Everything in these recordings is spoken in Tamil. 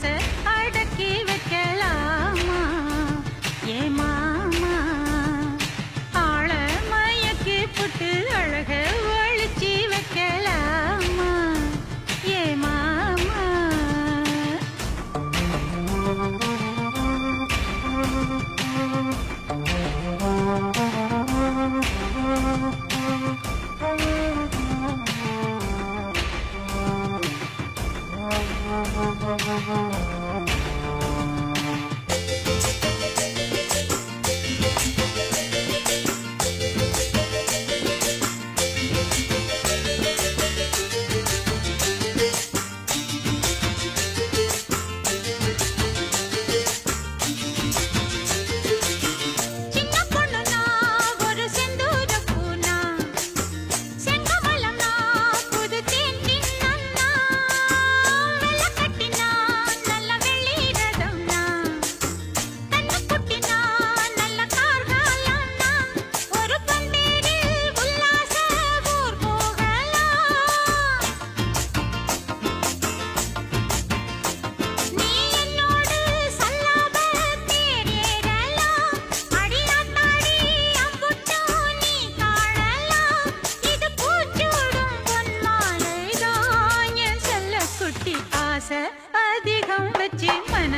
பேச அடக்கி வைக்கலாமா? ஏ மாமா ஆள மயக்கி புட்டு அழக ஒழிச்சி வைக்கலாமா? ஏ மாமா. Mm-hmm.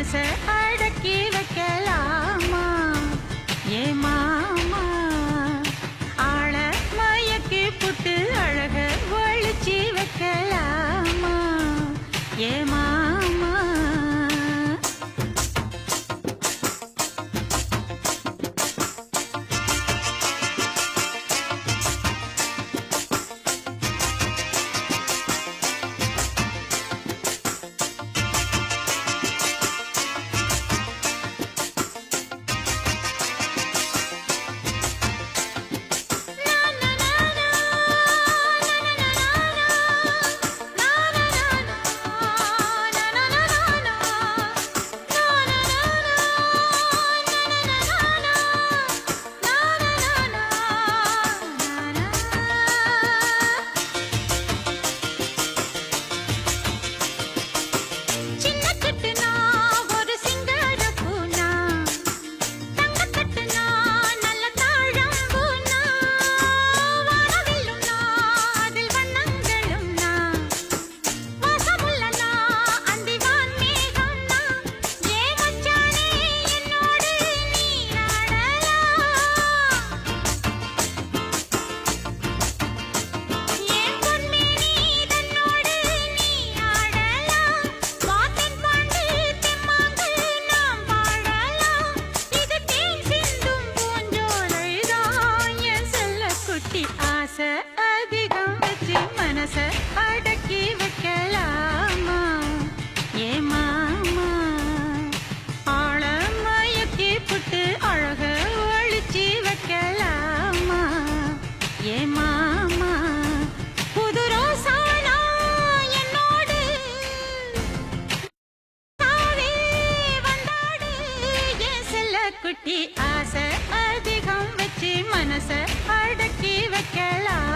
மனச அடக்கி வைக்கலாமா? ஏ மாமா ஆள மயக்கி புட்டு அழக ஒழிச்சி வைக்கலாமா? ஏமா ஆசை அதிகம் வச்சு மனசை அடக்கி வைக்கலாம்.